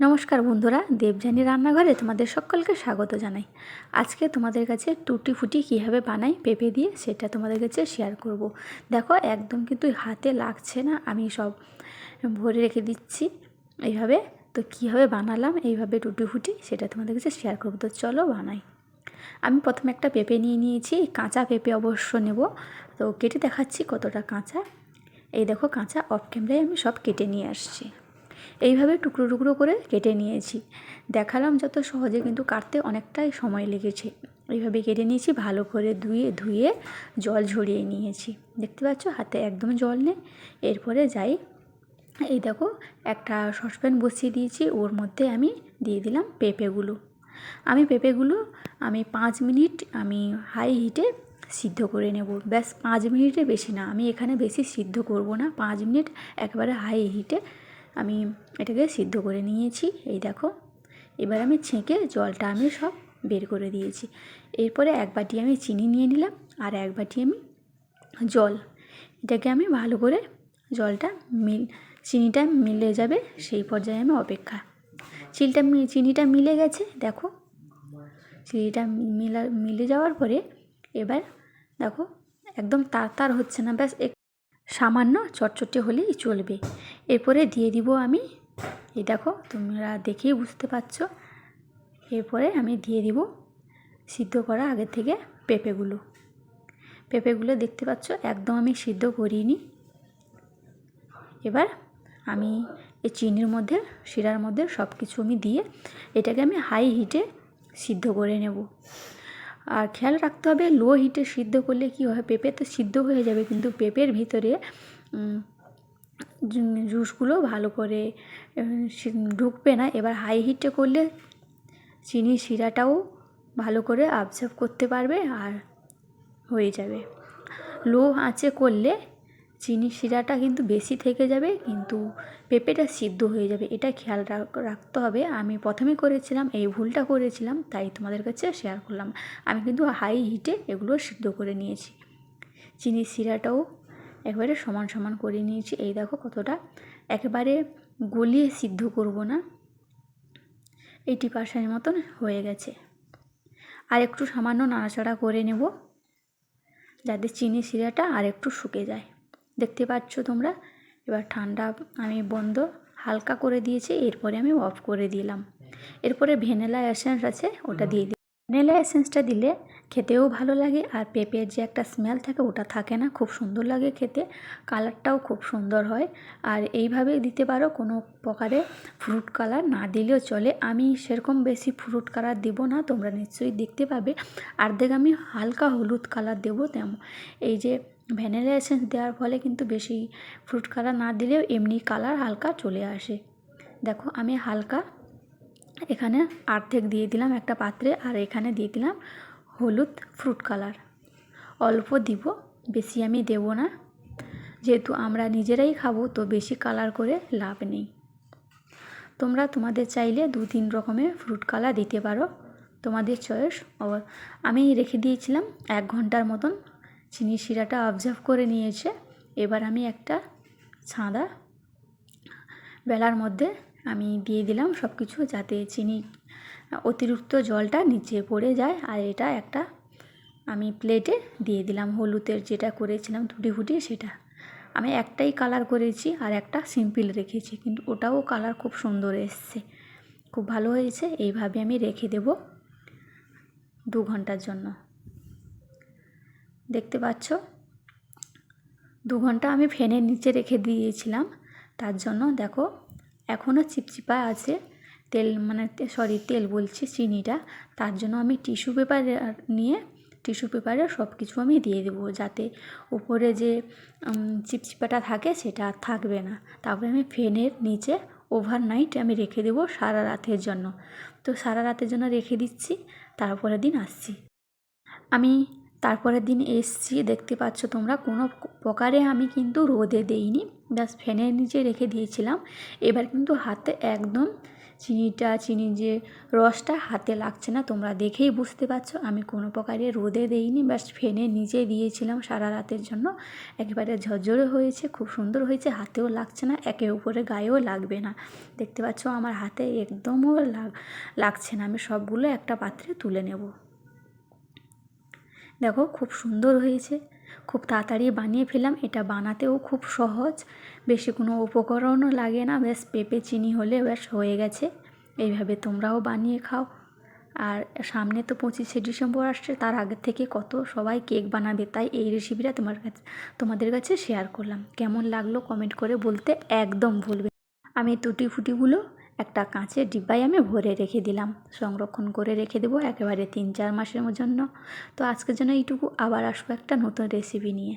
নমস্কার বন্ধুরা, দেবযানী রান্নাঘরে তোমাদের সকলকে স্বাগত জানাই। আজকে তোমাদের কাছে টুটি ফুটি কীভাবে বানাই, পেঁপে দিয়ে সেটা তোমাদের কাছে শেয়ার করব। দেখো, একদম কিন্তু হাতে লাগছে না, আমি সব ভরে রেখে দিচ্ছি এইভাবে। তো কীভাবে বানালাম, এইভাবে টুটি ফুটি সেটা তোমাদের কাছে শেয়ার করব। তো চলো বানাই। আমি প্রথমে একটা পেঁপে নিয়ে নিয়েছি, কাঁচা পেঁপে অবশ্য নেব। তো কেটে দেখাচ্ছি কতটা কাঁচা। এই দেখো, কাঁচা অফ ক্যামেরায় আমি সব কেটে নিয়ে আসছি। এইভাবে টুকরো টুকরো করে কেটে নিয়েছি। দেখালাম যত সহজে, কিন্তু কাটতে অনেকটাই সময় লেগেছে। এইভাবে কেটে নিয়েছি, ভালো করে ধুয়ে ধুয়ে জল ঝরিয়ে নিয়েছি। দেখতে পাচ্ছ, হাতে একদম জল নেই। এরপরে যাই, এই দেখো, একটা সসপ্যান বসিয়ে দিয়েছি, ওর মধ্যে আমি দিয়ে দিলাম পেঁপেগুলো। আমি পেঁপেগুলো, আমি পাঁচ মিনিট আমি হাই হিটে সিদ্ধ করে নেব। ব্যাস, পাঁচ মিনিটে বেশি না, আমি এখানে বেশি সিদ্ধ করব না। পাঁচ মিনিট একবারে হাই হিটে আমি এটাকে সিদ্ধ করে নিয়েছি, এই দেখো। এবার আমি ছেঁকে জলটা আমি সব বের করে দিয়েছি। এরপরে এক বাটি আমি চিনি নিয়ে নিলাম আর এক বাটি আমি জল। এটাকে আমি ভালো করে জলটা মিল, চিনিটা মিলে যাবে সেই পর্যায়ে আমি অপেক্ষা। চিনিটা চিনিটা মিলে গেছে, দেখো। চিনিটা মিলা, মিলে যাওয়ার পরে এবার দেখো, একদম তার তার হচ্ছে না, ব্যাস সামান্য চটচটে হলেই চলবে। এরপরে দিয়ে দিব আমি, এই দেখো, তোমরা দেখেই বুঝতে পারছ। এরপরে আমি দিয়ে দিব সিদ্ধ করা আগে থেকে পেঁপেগুলো। পেঁপেগুলো দেখতে পাচ্ছ, একদম আমি সিদ্ধ করিনি। এবার আমি এই চিনির মধ্যে, শিরার মধ্যে সব কিছু আমি দিয়ে এটাকে আমি হাই হিটে সিদ্ধ করে নেব। আর খেয়াল রাখতে হবে লো হিটে সিদ্ধ করলে কী হয় পেঁপে তো সিদ্ধ হয়ে যাবে, কিন্তু পেঁপের ভিতরে জুসগুলো ভালো করে ঢুকবে না। এবার হাই হিটে করলে চিনি শিরাটাও ভালো করে আবজার্ভ করতে পারবে আর হয়ে যাবে। লো আঁচে করলে চিনি শিরাটা কিন্তু বেশি থেকে যাবে, কিন্তু পেঁপেটা সিদ্ধ হয়ে যাবে, এটা খেয়াল রাখতে হবে। আমি প্রথমে করেছিলাম, এই ভুলটা করেছিলাম, তাই তোমাদের কাছে শেয়ার করলাম। আমি কিন্তু হাই হিটে এগুলো সিদ্ধ করে নিয়েছি। চিনি শিরাটাও একবারে সমান সমান করে নিয়েছি। এই দেখো কতটা, একেবারে গলিয়ে সিদ্ধ করব না। এইটি পার্সেন্টের মতন হয়ে গেছে। আর একটু সামান্য নাড়াচাড়া করে নেব, যাতে চিনি শিরাটা আর একটু শুকে যায়। দেখতে পাচ্ছ তোমরা? এবার ঠান্ডা আমি বন্ধ হালকা করে দিয়েছি এরপরে আমি অফ করে দিলাম। এরপরে ভ্যানিলা এসেন্স আছে ওটা দিয়ে দিই ভ্যানিলা এসেন্সটা দিলে খেতেও ভালো লাগে আর পেঁপের যে একটা স্মেল থাকে ওটা থাকে না খুব সুন্দর লাগে খেতে। কালারটাও খুব সুন্দর হয়। আর এইভাবে দিতে পারো কোনো প্রকারে ফ্রুট কালার না দিলেও চলে। আমি সেরকম বেশি ফ্রুট কালার দেবো না তোমরা নিশ্চয়ই দেখতে পাবে। আর দেখ আমি হালকা হলুদ কালার দেবো তেমন। এই যে ভ্যানিলা এসেন্স দেওয়ার ফলে কিন্তু বেশি ফ্রুট কালার না দিলেও এমনি কালার হালকা চলে আসে। দেখো, আমি হালকা এখানে আর্ধেক দিয়ে দিলাম একটা পাত্রে আর এখানে দিয়ে দিলাম হলুদ ফ্রুট কালার। অল্প দিব, বেশি আমি দেব না। যেহেতু আমরা নিজেরাই খাব, তো বেশি কালার করে লাভ নেই। তোমরা তোমাদের চাইলে দু তিন রকমের ফ্রুট কালার দিতে পারো। তোমাদের চয়েস আমি রেখে দিয়েছিলাম এক ঘণ্টার মতন চিনি শিরাটা অবজার্ভ করে নিয়েছে। এবার আমি একটা ছাঁদা বেলার মধ্যে আমি দিয়ে দিলাম সব কিছু যাতে চিনি অতিরিক্ত জলটা নিচে পড়ে যায়। আর এটা একটা আমি প্লেটে দিয়ে দিলাম হলুদের যেটা করেছিলাম টুটি ফুটি সেটা। আমি একটাই কালার করেছি আর একটা সিম্পল রেখেছি কিন্তু ওটাও কালার খুব সুন্দর এসছে। খুব ভালো হয়েছে, এইভাবে আমি রেখে দেব দু ঘণ্টার জন্য। দেখতে পাচ্ছ? দু ঘণ্টা আমি ফ্যানের নিচে রেখে দিয়েছিলাম। তার জন্য দেখো এখনও চিপচিপা আছে তেল মানে সরি তেল বলছি, চিনিটা। তার জন্য আমি টিস্যু পেপার নিয়ে টিস্যু পেপারে সব কিছু আমি দিয়ে দেবো যাতে উপরে যে চিপচিপাটা থাকে সেটা আর থাকবে না। তারপরে আমি ফ্যানের নিচে ওভারনাইট আমি রেখে দেবো সারা রাতের জন্য। তো সারা রাতের জন্য রেখে দিচ্ছি, তারপরের দিন আসছি। আমি তারপরের দিন এসছি, দেখতে পাচ্ছ তোমরা, কোনো প্রকারে আমি কিন্তু রোদে দেইনি। ব্যাস ফ্যানের নিচে রেখে দিয়েছিলাম। এবার কিন্তু হাতে একদম চিনিটা চিনির যে রসটা হাতে লাগছে না, তোমরা দেখেই বুঝতে পারছ, আমি কোনো প্রকারে রোদে দেইনি। ব্যাস ফেনে নিচে দিয়েছিলাম সারা রাতের জন্য। একেবারে ঝরঝরে হয়েছে, খুব সুন্দর হয়েছে, হাতেও লাগছে না, একে উপরে গায়েও লাগবে না। দেখতে পাচ্ছ, আমার হাতে একদমও লাগ, লাগছে না, আমি সবগুলো একটা পাত্রে তুলে নেব। দেখো খুব সুন্দর হয়েছে। খুব তাড়াতাড়ি বানিয়ে ফেলাম এটা বানাতেও খুব সহজ। বেশি কোনো উপকরণও লাগে না। ব্যাস পেঁপে, চিনি হলে ব্যাস হয়ে গেছে। এইভাবে তোমরাও বানিয়ে খাও। আর সামনে তো পঁচিশে ডিসেম্বর আসছে, তার আগের থেকে কত সবাই কেক বানাবে, তাই এই রেসিপিটা তোমার কাছে, তোমাদের কাছে শেয়ার করলাম। কেমন লাগল কমেন্ট করে বলতে একদম ভুলবে আমি টুটি ফুটিগুলো একটা কাঁচের ডিব্বায় আমি ভরে রেখে দিলাম। সংরক্ষণ করে রেখে দেবো একেবারে তিন চার মাসের জন্য। তো আজকের জন্য এইটুকু। আবার আসব একটা নতুন রেসিপি নিয়ে।